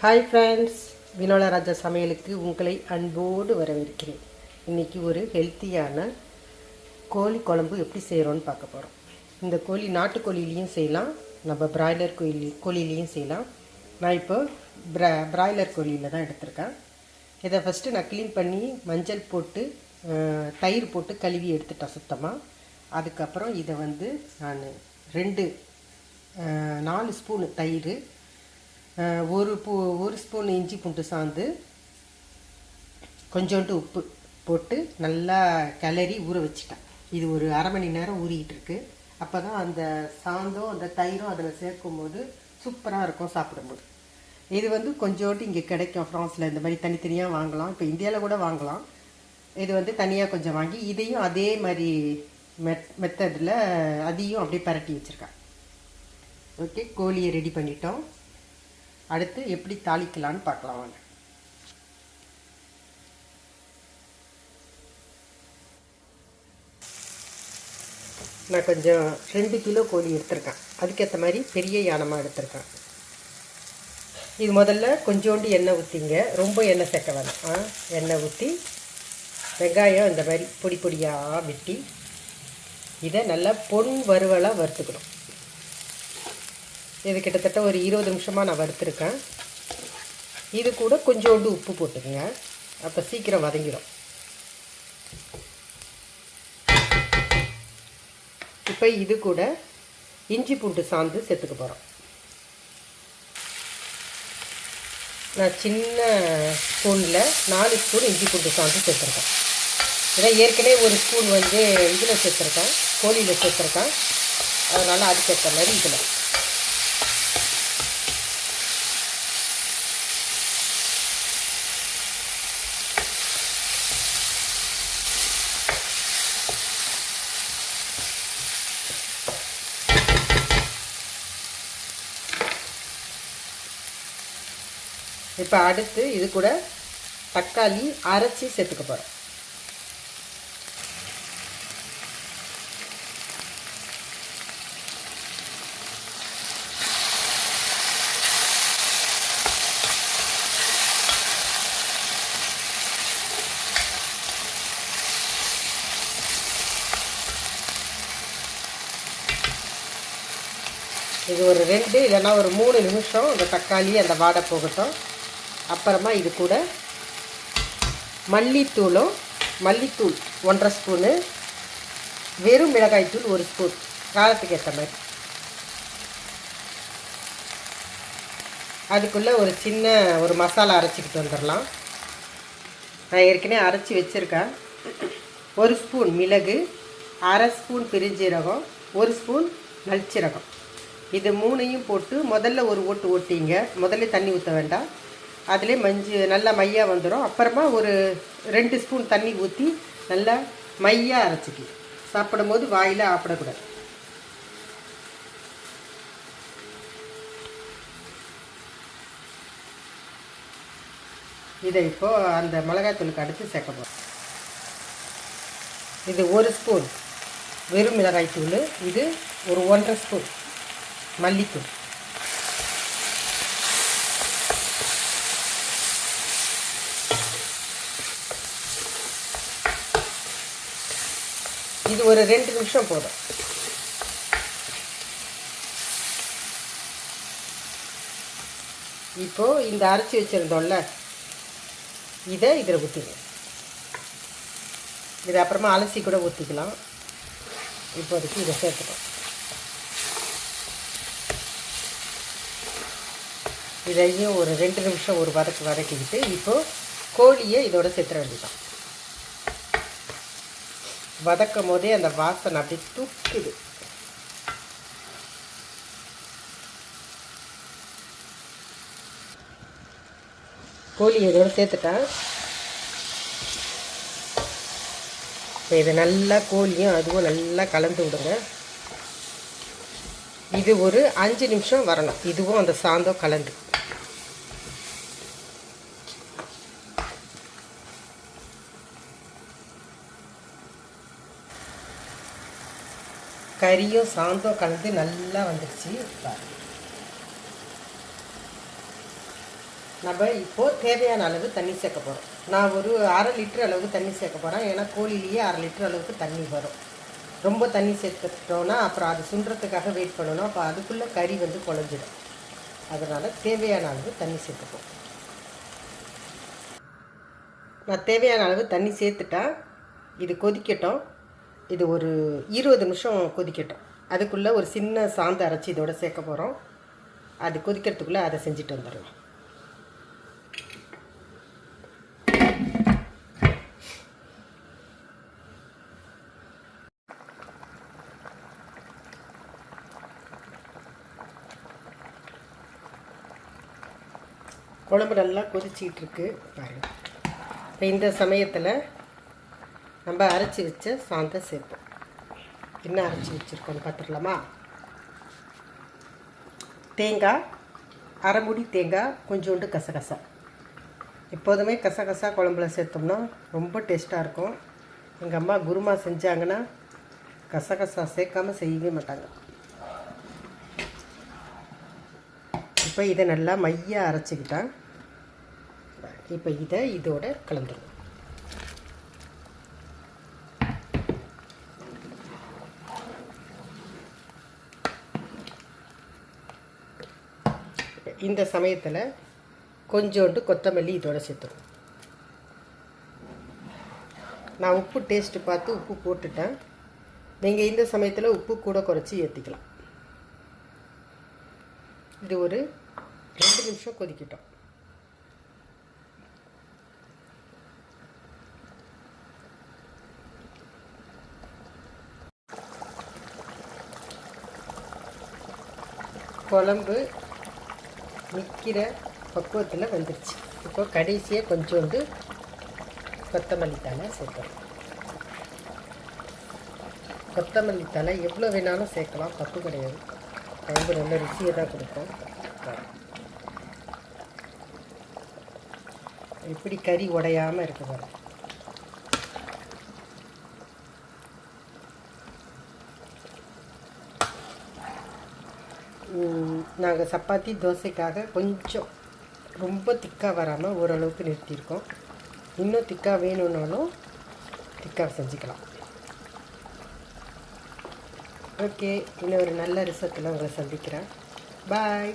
Hi friends வினோலராஜா சமையலுக்கு உங்களை அன்போடு வரவேற்கிறேன். இன்றைக்கி ஒரு ஹெல்த்தியான கோழி குழம்பு எப்படி செய்கிறோன்னு பார்க்க போகிறோம் இந்த கோழி நாட்டுக்கோழிலையும் செய்யலாம். நம்ம பிராய்லர் கோழி கோழிலையும் செய்யலாம். நான் இப்போ ப்ரா பிராய்லர் கோழியில் தான் எடுத்திருக்கேன். இதை ஃபஸ்ட்டு நான் க்ளீன் பண்ணி மஞ்சள் போட்டு தயிர் போட்டு கழுவி எடுத்துட்டேன் சுத்தமாக அதுக்கப்புறம் இதை வந்து நான் ரெண்டு நாலு ஸ்பூனு தயிர் ஒரு பூ ஒரு ஸ்பூன் இஞ்சி பூண்டு சாந்து கொஞ்சோண்டு உப்பு போட்டு நல்லா கிளறி ஊற வச்சுட்டேன். இது ஒரு அரை மணி நேரம் ஊறிக்கிட்டுருக்கு அப்போ தான் அந்த சாந்தும் அந்த தயிரும் அதில் சேர்க்கும்போது சூப்பராக இருக்கும் சாப்பிடும்போது. இது வந்து கொஞ்சோண்டு இங்கே கிடைக்கும் ஃப்ரான்ஸில். இந்த மாதிரி தனித்தனியாக வாங்கலாம். இப்போ இந்தியாவில் கூட வாங்கலாம். இது வந்து தனியாக கொஞ்சம் வாங்கி இதையும் அதே மாதிரி மெத் மெத்தடில் அதையும் அப்படியே பரட்டி வச்சுருக்கேன். ஓகே கோழியை ரெடி பண்ணிட்டோம். அடுத்து எப்படி தாளிக்கலான்னு பார்க்கலாம் வாங்க. நான் கொஞ்சம் ரெண்டு கிலோ கோழி எடுத்திருக்கேன். அதுக்கேற்ற மாதிரி பெரிய யானமாக எடுத்திருக்கேன். இது முதல்ல கொஞ்சோண்டு எண்ணெய் ஊற்றிங்க ரொம்ப எண்ணெய் சேர்க்க வேணாம். ஆ எண்ணெய் ஊற்றி வெங்காயம் இந்த மாதிரி பொடி பொடியாக வெட்டி இதை நல்லா பொன் வறுவலாக வறுத்துக்கணும். இது கிட்டத்தட்ட ஒரு இருபது நிமிஷமாக நான் வறுத்துருக்கேன். இது கூட கொஞ்சோண்டு உப்பு போட்டுக்கோங்க. அப்போ சீக்கிரம் வதங்கிடும் இப்போ இது கூட இஞ்சி பூண்டு சாந்து சேர்த்துக்க போகிறோம் நான் சின்ன ஸ்பூனில் நாலு ஸ்பூன் இஞ்சி பூண்டு சாந்து சேர்த்துருக்கேன். ஏன்னா ஏற்கனவே ஒரு ஸ்பூன் வந்து இதில் சேர்த்துருக்கேன் கோழியில் சேர்த்துருக்கேன். அதனால் அதுக்கேற்ற மாதிரி இதில். இப்போ அடுத்து இது கூட தக்காளி அரைச்சி சேர்த்துக்க போகிறோம் இது ஒரு ரெண்டு இல்லைன்னா ஒரு மூணு நிமிஷம் அந்த தக்காளி அந்த வாடை போகட்டும். அப்புறமா இது கூட மல்லித்தூளும் மல்லித்தூள் ஒன்றரை ஸ்பூனு வெறும் மிளகாய்த்தூள் ஒரு ஸ்பூன். காலத்துக்கு ஏற்ற மாதிரி. அதுக்குள்ளே ஒரு சின்ன ஒரு மசாலா அரைச்சிக்கிட்டு வந்துடலாம். நான் ஏற்கனவே அரைச்சி வச்சுருக்கேன். ஒரு ஸ்பூன் மிளகு அரை ஸ்பூன் பெருஞ்சீரகம் ஒரு ஸ்பூன் நல்சீரகம் இது மூணையும் போட்டு முதல்ல ஒரு ஓட்டு ஓட்டிங்க. முதல்ல தண்ணி ஊற்ற வேண்டாம். அதிலே மஞ்சு நல்லா மையாக வந்துடும் அப்புறமா ஒரு ரெண்டு ஸ்பூன் தண்ணி ஊற்றி நல்லா மையாக அரைச்சிக்கி. சாப்பிடும்போது வாயில் ஆப்பிடக்கூடாது. இதை இப்போது அந்த மிளகாய்த்தூளுக்கு அடுத்து சேர்க்க போகிறோம் இது ஒரு ஸ்பூன். வெறும் மிளகாய்த்தூள் இது ஒரு ஒன்றரை ஸ்பூன். மல்லித்தூள். இது ஒரு ரெண்டு நிமிஷம் போதும். இப்போ இந்த அரைச்சி வச்சுருந்தோம்ல இதை இதில் ஊற்றிக்கலாம் இது அப்புறமா அலசி கூட ஊற்றிக்கலாம் இப்போதைக்கு இதை சேர்த்துக்கலாம். இதையும் ஒரு ரெண்டு நிமிஷம் ஒரு வதக்கு வதக்கிக்கிட்டு இப்போது கோழியை இதோட சேர்த்துற வேண்டியதான் வதக்கும் போதே அந்த வாசனை அப்படி தூக்குது. கோழி இதோட சேர்த்துட்டேன் இப்போ இதை நல்லா கோழியும் அதுவும் நல்லா கலந்து விடுங்க. இது ஒரு அஞ்சு நிமிஷம் வரணும். இதுவும் அந்த சாந்தம் கலந்து. கறியும் சாந்தம் கலந்து நல்லா வந்துடுச்சு பாருங்க நம்ம இப்போது தேவையான அளவு தண்ணி சேர்க்க போகிறோம் நான் ஒரு அரை லிட்டர் அளவுக்கு தண்ணி சேர்க்க போகிறேன் ஏன்னா கோழிலேயே அரை லிட்டர் அளவுக்கு தண்ணி வரும். ரொம்ப தண்ணி சேர்த்துட்டோன்னா அப்புறம் அது சுண்டுறதுக்காக வெயிட் பண்ணணும். அப்போ அதுக்குள்ளே கறி வந்து குழஞ்சிடும். அதனால் தேவையான அளவு தண்ணி சேர்த்துப்போம். நான் தேவையான அளவு தண்ணி சேர்த்துட்டா இது கொதிக்கட்டும். இது ஒரு இருபது நிமிஷம் கொதிக்கட்டும். அதுக்குள்ளே ஒரு சின்ன சாந்து அரைச்சி இதோட சேர்க்க போகிறோம் அது கொதிக்கிறதுக்குள்ளே அதை செஞ்சுட்டு வந்துடலாம். குழம்பு நல்லா கொதிச்சிக்கிட்டு இருக்கு பாருங்கள் இப்போ இந்த சமயத்தில் நம்ம அரைச்சி வச்ச சாந்தை சேர்ப்போம் என்ன அரைச்சி வச்சுருக்கோன்னு பார்த்துடலாமா தேங்காய் அரை முடி தேங்காய் கொஞ்சோண்டு கசகசா. எப்போதுமே கசகசா குழம்புல சேர்த்தோம்னா ரொம்ப டேஸ்ட்டாக இருக்கும். எங்கள் அம்மா குருமா செஞ்சாங்கன்னா கசகசா சேர்க்காம செய்யவே மாட்டாங்க. இப்போ இதை நல்லா மையாக அரைச்சிக்கிட்டேன் இப்போ இதை இதோட கலந்துருவோம். இந்த சமயத்தில் கொஞ்சோண்டு கொத்தமல்லி இதோட சேர்த்துடும் நான் உப்பு டேஸ்ட்டு பார்த்து உப்பு போட்டுட்டேன். நீங்கள் இந்த சமயத்தில் உப்பு கூட குறைச்சி ஏற்றிக்கலாம் இது ஒரு ரெண்டு நிமிஷம் கொதிக்கிட்டோம். குழம்பு நிற்கிற பக்குவத்தில் வந்துருச்சு. இப்போ கடைசியாக கொஞ்சோண்டு கொத்தமல்லி தலை சேர்க்கணும் கொத்தமல்லி தலை எவ்வளோ வேணாலும் சேர்க்கலாம். தப்பு கிடையாது. குழம்பு நல்ல ருசியை தான் கொடுக்கும் எப்படி கறி உடையாமல் இருக்குது நாங்கள் சப்பாத்தி தோசைக்காக கொஞ்சம் ரொம்ப திக்காக வராமல் ஓரளவுக்கு நிறுத்தியிருக்கோம். இன்னும் திக்காக வேணும்னாலும் திக்காக செஞ்சுக்கலாம். ஓகே இன்னும் ஒரு நல்ல ரிசத்தில் உங்களை சந்திக்கிறேன். பாய்